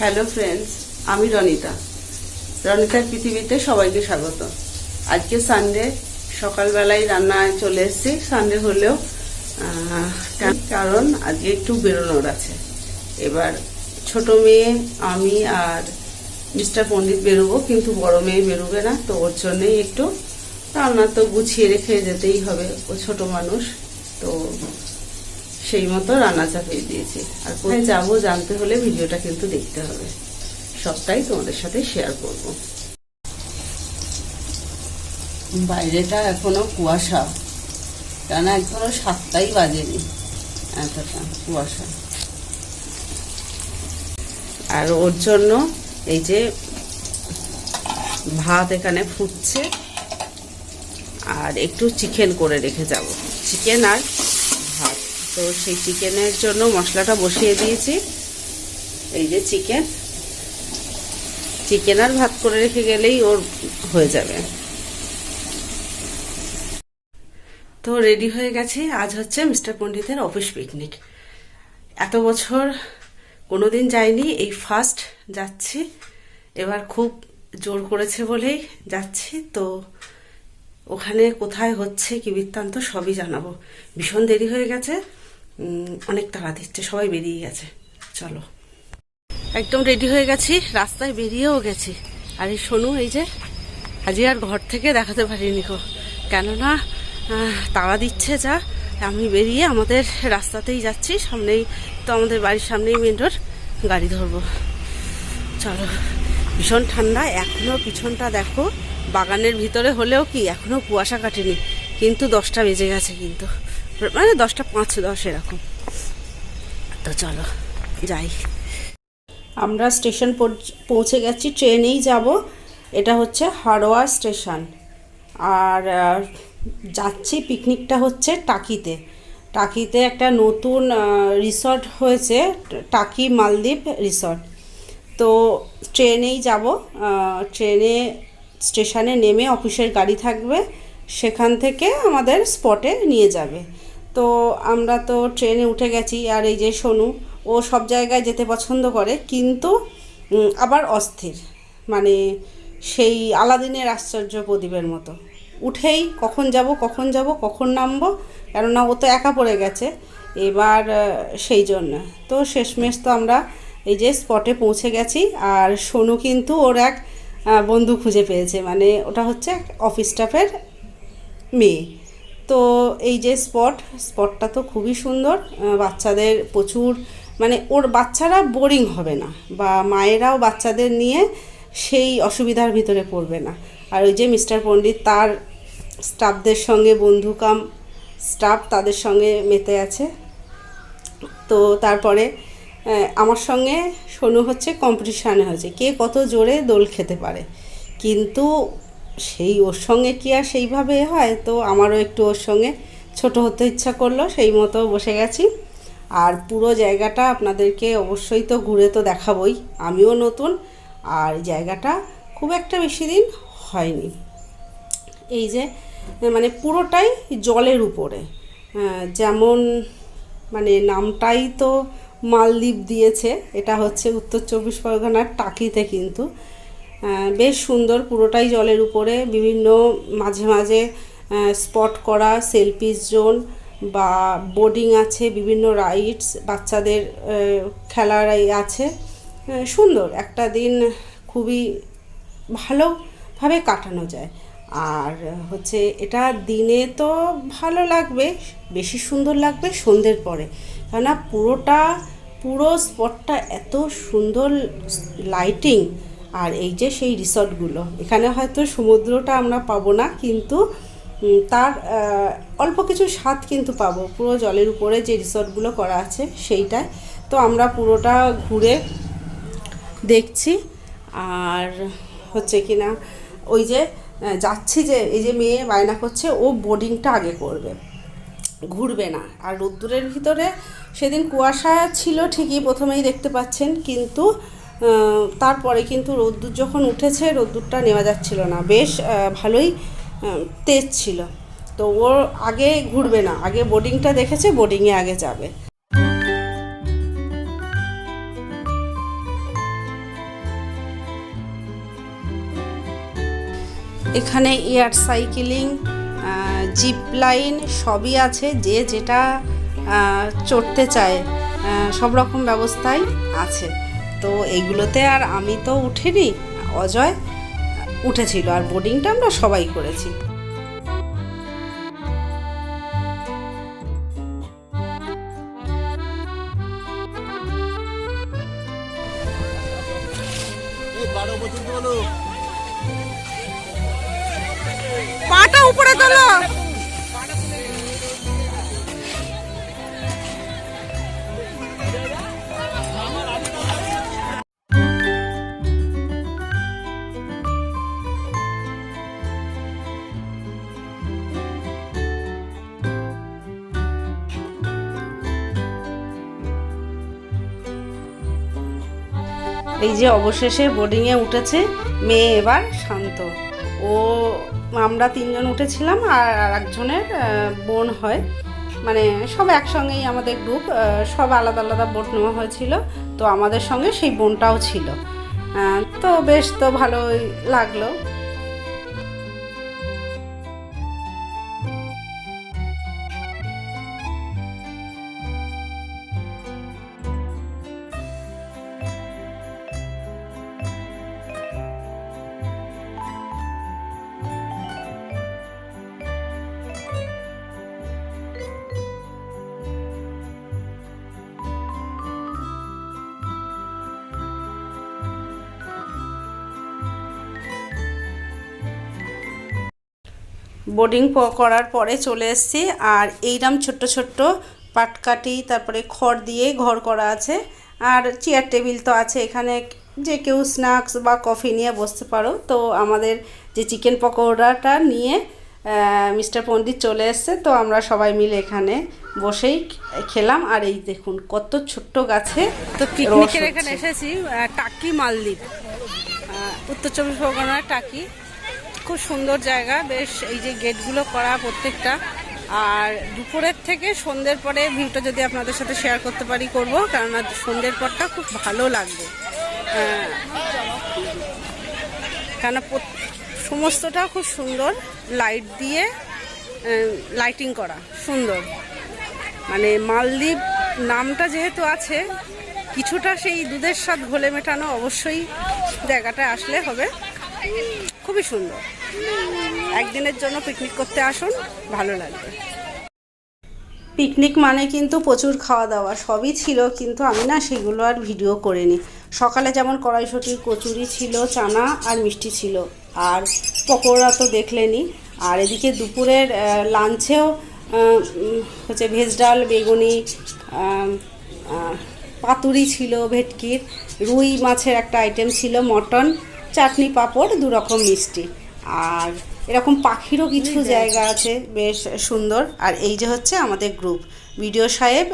Hello friends, আমি রনিতা। রনিতার পৃথিবীতে সবাইকে স্বাগত। আজকে সানডে সকালবেলায় রান্নায় চলে এসেছি। সানডে হলেও কারণ আজকে একটু বেরোনোর আছে। এবার ছোট মেয়ে, আমি আর মিস্টার পণ্ডিত বেরোবো, কিন্তু বড় মেয়ে বেরোবে না, তো ওর জন্যই একটু রান্না তো গুছিয়ে রেখে যেতেই হবে। ও ছোট মানুষ, তো সেই মতো রান্না চাপিয়ে দিয়েছি। আর কোথায় যাব জানতে হলে ভিডিওটা কিন্তু দেখতে হবে। সবটাই তোমাদের সাথে শেয়ার করব। বাইরেটা এখনও কুয়াশা। কেন এখনও সাতটাই বাজেনি এতটা কুয়াশা। আর ওর জন্য এই যে ভাত এখানে ফুটছে। আর একটু চিকেন করে রেখে যাব। চিকেন আর তো সেই চিকেনের জন্য মশলাটা বসিয়ে দিয়েছি। এই যে চিকেন। চিকেন আর ভাত করে রেখে গেলেই ওর হয়ে যাবে। তো রেডি হয়ে গেছে। আজ হচ্ছে মিস্টার পণ্ডিতের অফিস পিকনিক। এত বছর কোনোদিন যাইনি, এই ফার্স্ট যাচ্ছি। এবার খুব জোর করেছে বলেই যাচ্ছি। তো ওখানে কোথায় হচ্ছে কি বৃত্তান্ত সবই জানাব। ভীষণ দেরি হয়ে গেছে। অনেক তাড়া দিচ্ছে সবাই বেরিয়ে গেছে। চলো। একদম রেডি হয়ে গেছি, রাস্তায় বেরিয়েও গেছি। আর এই শোনু, এই যে, আজকে আর ঘর থেকে দেখাতে পারিনি কো কেননা তাড়া দিচ্ছে যা, আমি বেরিয়ে আমাদের রাস্তাতেই যাচ্ছি, সামনেই তো আমাদের বাড়ির সামনেই মেন রোড গাড়ি ধরবো। চলো, ভীষণ ঠান্ডা এখনও পিছনটা দেখো, বাগানের ভিতরে হলেও কি এখনও কুয়াশা কাটেনি, কিন্তু দশটা বেজে গেছে কিন্তু। মানে দশটা পাঁচ দশ এরকম। তো চলো, যাই। আমরা স্টেশন পৌঁছ- গেছি, ট্রেনেই যাব। এটা হচ্ছে হাড়োয়া স্টেশন। আর যাচ্ছি পিকনিকটা হচ্ছে টাকিতে। টাকিতে একটা নতুন রিসর্ট হয়েছে, টাকি মালদ্বীপ রিসর্ট। তো ট্রেনেই যাব। ট্রেনে, স্টেশনে নেমে অফিসের গাড়ি থাকবে। সেখান থেকে আমাদের স্পটে নিয়ে যাবে। তো আমরা তো ট্রেনে উঠে গেছি আর এই যে সোনু, ও সব জায়গায় যেতে পছন্দ করে, কিন্তু আবার অস্থির। মানে সেই আলাদিনের আশ্চর্য প্রদীপের মতো। উঠেই কখন যাব কখন যাব, কখন নামবো, কেননা ও তো একা পড়ে গেছে। এবার সেই জন্য। তো শেষমেশ তো আমরা এই যে স্পটে পৌঁছে গেছি, আর সোনু কিন্তু ওর এক বন্ধু খুঁজে পেয়েছে। মানে ওটা হচ্ছে অফিস স্টাফের মেয়ে। তো এই যে স্পট স্পটটা তো খুবই সুন্দর। বাচ্চাদের প্রচুর মানে ওর বাচ্চারা বোরিং হবে না বা মায়েরাও বাচ্চাদের নিয়ে সেই অসুবিধার ভিতরে পড়বে না। আর ওই যে মিস্টার পণ্ডিত তার স্টাফদের সঙ্গে বন্ধু কাম স্টাফ তাদের সঙ্গে মেতে আছে। তো তারপরে আমার সঙ্গে সোনু হচ্ছে কম্পিটিশানে হয়েছে। কে কত জোরে দোল খেতে পারে। কিন্তু সেই ওর সঙ্গে কি আর সেইভাবে হয়? তো আমারও একটু ওর সঙ্গে ছোট হতে ইচ্ছা করল, সেই মতো বসে গেছি। আর পুরো জায়গাটা আপনাদেরকে অবশ্যই তো ঘুরে তো দেখাবই। আমিও নতুন, আর জায়গাটা খুব একটা বেশি দিন হয়নি। এই যে মানে পুরোটাই জলের উপরে। যেমন মানে নামটাই তো মালদ্বীপ দিয়েছে। এটা হচ্ছে উত্তর চব্বিশ পরগনার টাকিতে কিন্তু। বেশ সুন্দর পুরোটাই জলের উপরে, বিভিন্ন মাঝে মাঝে স্পট করা সেলফি জোন বা বোর্ডিং আছে, বিভিন্ন রাইডস বাচ্চাদের খেলার আছে। সুন্দর, একটা দিন খুবই ভালোভাবে কাটানো যায়। আর হচ্ছে এটা দিনে তো ভালো লাগবে, বেশি সুন্দর লাগবে সন্ধ্যের পরে। কেননা পুরোটা, পুরো স্পটটা এত সুন্দর লাইটিং আর এই যে সেই রিসর্টগুলো, এখানে হয়তো সমুদ্রটা আমরা পাবো না, কিন্তু তার অল্প কিছু স্বাদ কিন্তু পাবো। পুরো জলের উপরে যে রিসর্টগুলো করা আছে সেইটায় তো আমরা পুরোটা ঘুরে দেখছি। আর হচ্ছে কি না, ওই যে যাচ্ছি যে, এই যে মেয়ে বায়না করছে, ও বোর্ডিংটা আগে করবে। ঘুরবে না। আর রোদ্দুরের ভিতরে সেদিন কুয়াশা ছিল ঠিকই প্রথমেই দেখতে পাচ্ছেন, কিন্তু তারপরে কিন্তু রোদ্দুর যখন উঠেছে, রোদ্দুরটা নেওয়া যাচ্ছিল না। বেশ ভালোই তেজ ছিল। তো ও আগে ঘুরবে না। আগে বোর্ডিংটা দেখেছে বোর্ডিংয়ে আগে যাবে। এখানে এয়ার সাইকেলিং জিপ লাইন সবই আছে। যে যেটা চড়তে চায় সব রকম ব্যবস্থাই আছে। তো এইগুলোতে আর আমি তো উঠিনি অজয় উঠেছিল আর বোর্ডিংটা আমরা সবাই করেছি। এই যে অবশেষে বোর্ডিংয়ে উঠেছে, মেয়ে এবার শান্ত। ও, আমরা তিনজন উঠেছিলাম আর একজনের বোন হয়। মানে সব একসঙ্গেই আমাদের গ্রুপ সব আলাদা আলাদা বোট নেওয়া হয়েছিল। তো আমাদের সঙ্গে সেই বোনটাও ছিল। তো বেশ তো ভালোই লাগল। বোর্ডিং করার পরে চলে এসেছি। আর এইরকম ছোট্ট ছোট্ট পাটকাঠি তারপরে খড় দিয়ে ঘর করা আছে। আর চেয়ার টেবিল তো আছে এখানে। যে কেউ স্ন্যাক্স বা কফি নিয়ে বসতে পারো। তো আমাদের যে চিকেন পকোড়াটা নিয়ে মিস্টার পণ্ডিত চলে এসছে। তো আমরা সবাই মিলে এখানে বসেই খেলাম। আর এই দেখুন কত ছোট্ট গাছে তো পিকনিকের এখানে এসেছি টাকি মালদ্বীপ। উত্তর চব্বিশ পরগনার টাকি। খুব সুন্দর জায়গা। বেশ এই যে গেটগুলো করা প্রত্যেকটা। আর দুপুরের থেকে সন্ধ্যের পরে ভিউটা যদি আপনাদের সাথে শেয়ার করতে পারি করব। কেননা সন্ধ্যের পরটা খুব ভালো লাগবে। আহ, কেন সমস্তটা খুব সুন্দর। লাইট দিয়ে লাইটিং করা। সুন্দর। মানে মালদ্বীপ নামটা যেহেতু আছে কিছুটা সেই দুধের স্বাদ ঘোলে মেটানো অবশ্যই জায়গাটা আসলে হবে। খুবই সুন্দর। একদিনের জন্য পিকনিক করতে আসুন, ভালো লাগবে। পিকনিক মানে কিন্তু প্রচুর খাওয়া দাওয়া, সবই ছিল, কিন্তু আমি না সেগুলো আর ভিডিও করিনি। সকালে যেমন কড়াইশুটি, কচুরি ছিল, চানা আর মিষ্টি ছিল। আর পকোড়া তো দেখলেনি আর এদিকে দুপুরের লাঞ্চেও হচ্ছে ভেজ ডাল, বেগুনি পাতুরি ছিল, ভেটকির, রুই মাছের একটা আইটেম ছিল, মটন। চাটনি পাঁপড় দু রকম মিষ্টি। আর এরকম পাখিরও কিছু জায়গা আছে বেশ সুন্দর। আর এই যে হচ্ছে আমাদের গ্রুপ ভিডিও সাহেব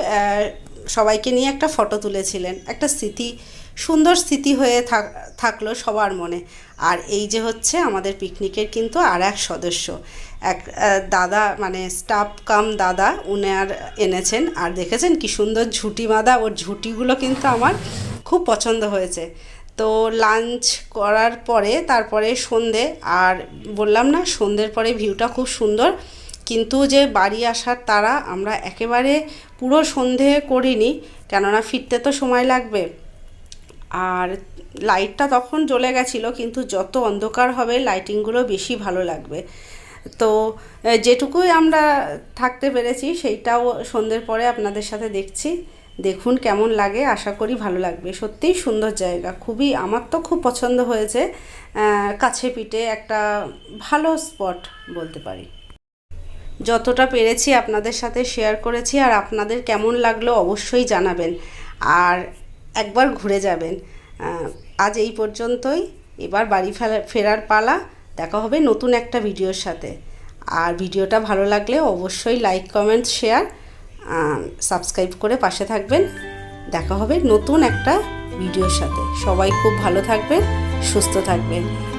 সবাইকে নিয়ে একটা ফটো তুলেছিলেন। একটা স্মৃতি সুন্দর স্মৃতি হয়ে থাক- থাকল সবার মনে। আর এই যে হচ্ছে আমাদের পিকনিকের কিন্তু আর এক সদস্য। এক দাদা মানে স্টাফ কাম দাদা উনি আর এনেছেন। আর দেখেছেন কি সুন্দর ঝুটি বাঁধা ওর ঝুটিগুলো কিন্তু আমার খুব পছন্দ হয়েছে। তো লাঞ্চ করার পরে তারপরে সন্ধে আর বললাম না, সন্ধ্যের পরে ভিউটা খুব সুন্দর। কিন্তু যে বাড়ি আসার তারা আমরা একেবারে পুরো সন্ধে করিনি, কেননা ফিরতে তো সময় লাগবে। আর লাইটটা তখন জ্বলে গেছিল, কিন্তু যত অন্ধকার হবে লাইটিংগুলো বেশি ভালো লাগবে। তো যেটুকুই আমরা থাকতে পেরেছি, সেইটাও সন্ধ্যের পরে আপনাদের সাথে দেখছি। দেখুন কেমন লাগে, আশা করি ভালো লাগবে। সত্যিই সুন্দর জায়গা, খুবই, আমার তো খুব পছন্দ হয়েছে কাছে পিঠে একটা ভালো স্পট বলতে পারি। যতটা পেরেছি আপনাদের সাথে শেয়ার করেছি আর আপনাদের কেমন লাগল অবশ্যই জানাবেন আর একবার ঘুরে যাবেন। আজ এই পর্যন্তই, এবার বাড়ি ফেরা- ফেরার পালা, দেখা হবে নতুন একটা ভিডিওর সাথে। আর ভিডিওটা ভালো লাগলে অবশ্যই লাইক কমেন্ট শেয়ার সাবস্ক্রাইব করে পাশে থাকবেন। দেখা হবে নতুন একটা ভিডিওর সাথে। সবাই খুব ভালো থাকবেন, সুস্থ থাকবেন।